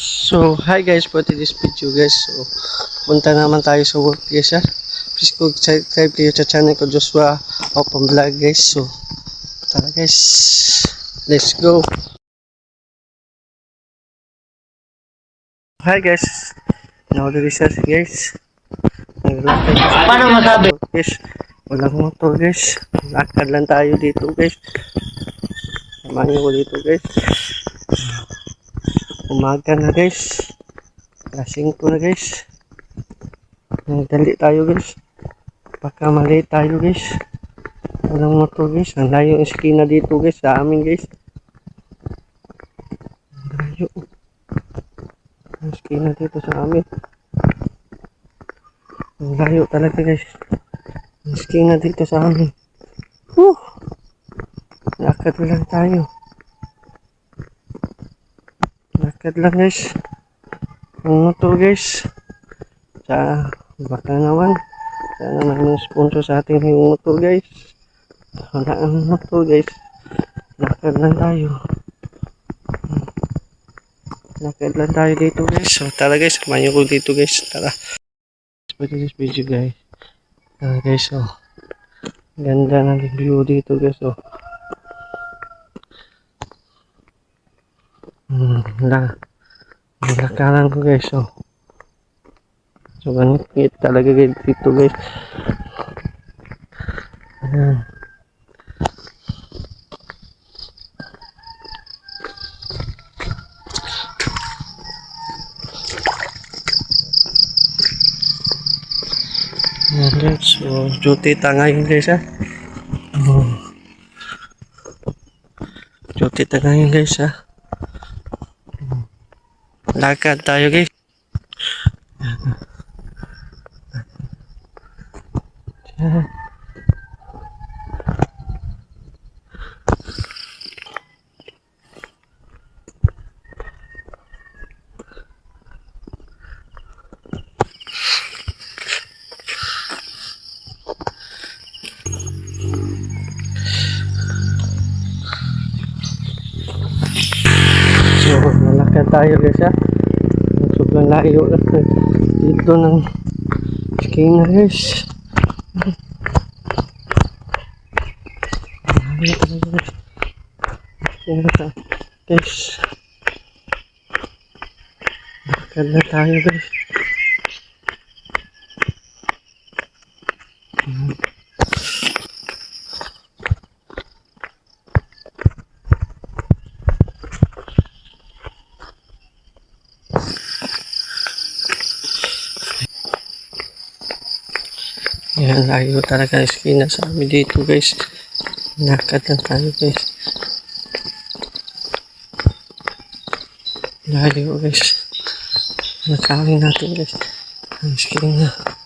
So, hi guys for today's video guys. So, punta naman tayo sa work guys ha. Please go subscribe kayo sa channel ko Joshua Open Vlog guys. So, tara guys. Let's go. Hi guys. Now the research guys. Paano masabi? guys. Walang motor guys. Lakad lang tayo dito guys. Samahan ko dito guys. Umaga na guys. Alas 5 na guys. Nagdali tayo guys. Baka mali tayo guys. Walang motor guys. Ang layo yung skina dito guys. Sa amin guys. Ang layo. Ang skina dito sa amin. Ang layo talaga guys. Ang skina dito sa amin. Whew. Lakad lang tayo. Lakad lang guys. Ang motor guys. Sa baka naman. Sana may sponsor sa ating yung motor guys. Wala ang motor guys. Lakad lang tayo. Lakad lang tayo dito guys. So tara guys. Samahan ko dito guys. Tara. Pwede this video guys. Tara guys. So. Ganda ng view dito guys. Oh. Hmm, la. Lakaran ko guys, oh. So, ganit talaga guys dito guys. Ayan. Ayan guys, so duty tanga yun guys ha. Oh. Duty tanga yun guys ha. Lakad tayo guys. Malakad tayo guys ha. Sobrang layo lang dito ng skina guys. Layo talaga ka. Guys. Lakad na tayo guys. Yan, layo talaga ang skina sa amin dito guys. Lakad lang tayo guys. Layo guys. Nakawin natin guys. Ang skina.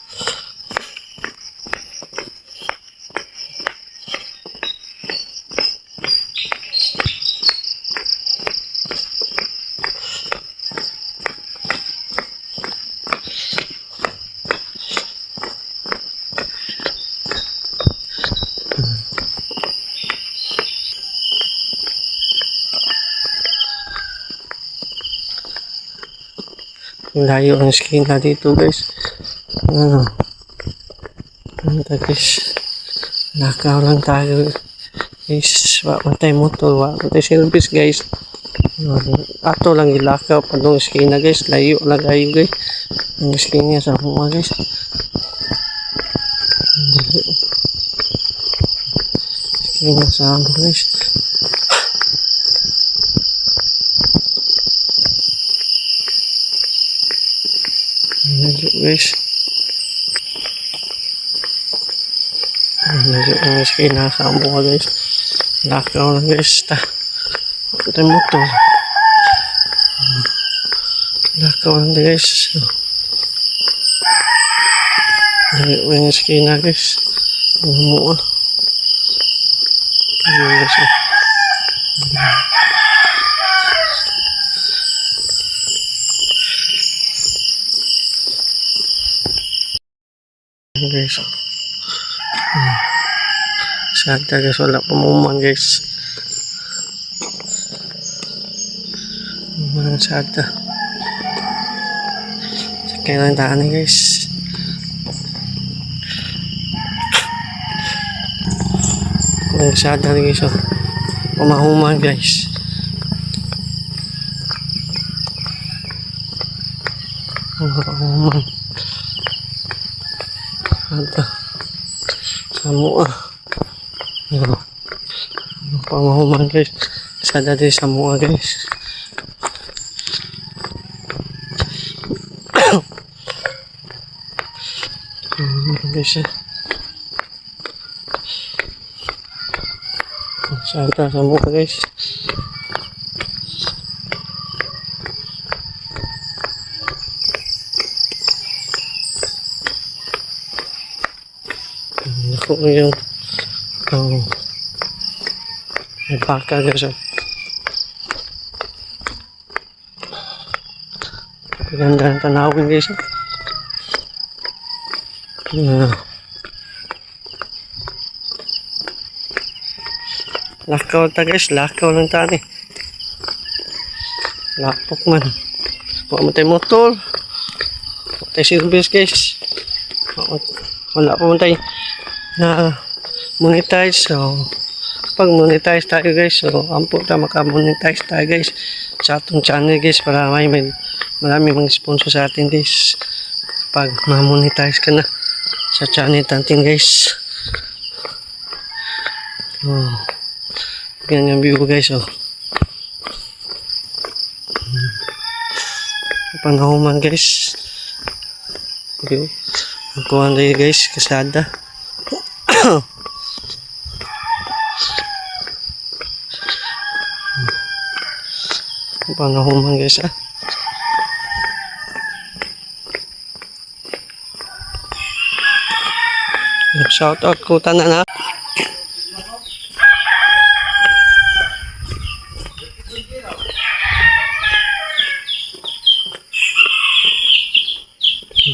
Layo ang skina dito guys. Ano? Ano ta guys? Nakaw lang tayo. Guys, wa man tayo motor, wa man tayo service guys. Ato lang ilakaw pa nung skina guys. Layo lang kayo guys. Ang skina sa mga guys. Skina sa mga guys. Layo guys. Layo ang skina sa mga guys. Lakaw lang guys. Ta. Ito yung motor. Lakaw lang guys. Layo ang skina guys. Umuha. Layo guys. oh. Ayan, guys. Hmm. Sagda guys, wala pumuman guys. Mga sagda. Kailan daan guys. Kung sada guys oh. Umahuman guys. Umahuman. Ada. Samua. Ano. Ano pamahuman guys. Sada din samua guys. Hmm, guys eh. Sada samua guys. Ngayon. Oh. May baka guys. oh. Ganda ng tanawin guys. Yeah. Lakaw ta guys, lakaw lang tani. Lapok man. Huwag mo tayo motor. Huwag tayo service guys. Wala pa mo tayo na monetize. So, pag monetize tayo guys, so ampo ta maka-monetize tayo guys sa atong channel guys para may, may marami mga sponsor sa atin guys. Pag ma-monetize ka na sa channel natin guys. Oh. Yan yung view guys oh. Panahuman guys. View. Magkuhan tayo guys, kasada. Panahuman guys ah. Shout out ko tanan ha.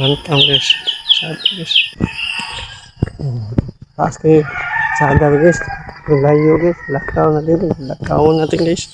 Bantang guys. Shout out guys. Taas kayo. Sada guys. Layo guys. Lakaw natin. Lakaw natin guys.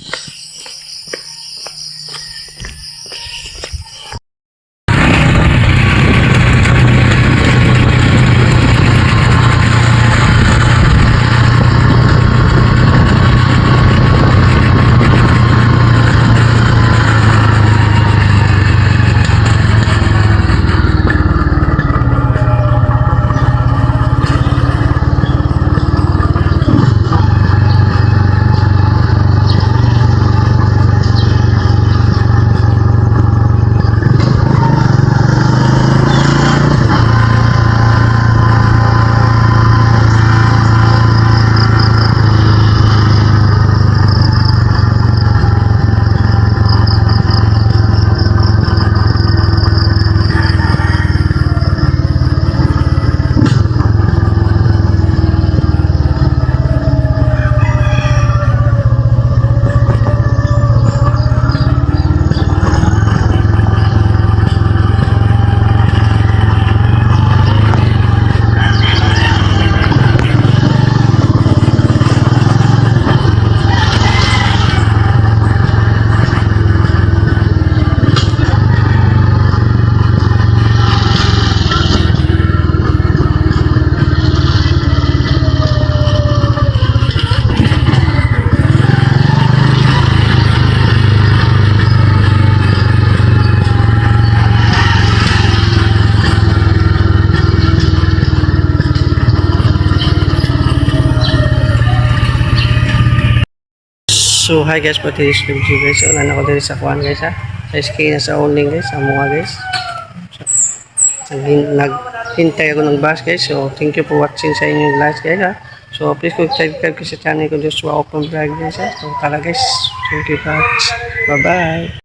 So hi guys, for today's video guys. So nana ko dito sa kuan guys ha. Sa SK na sa onling guys, sa mga guys. So, naghin- naghintay ako ng bus guys. So thank you for watching sa inyong live guys ha. So please subscribe ko sa channel ko Joshua Open Vlog guys ha. So tara guys. Thank you guys. Bye bye.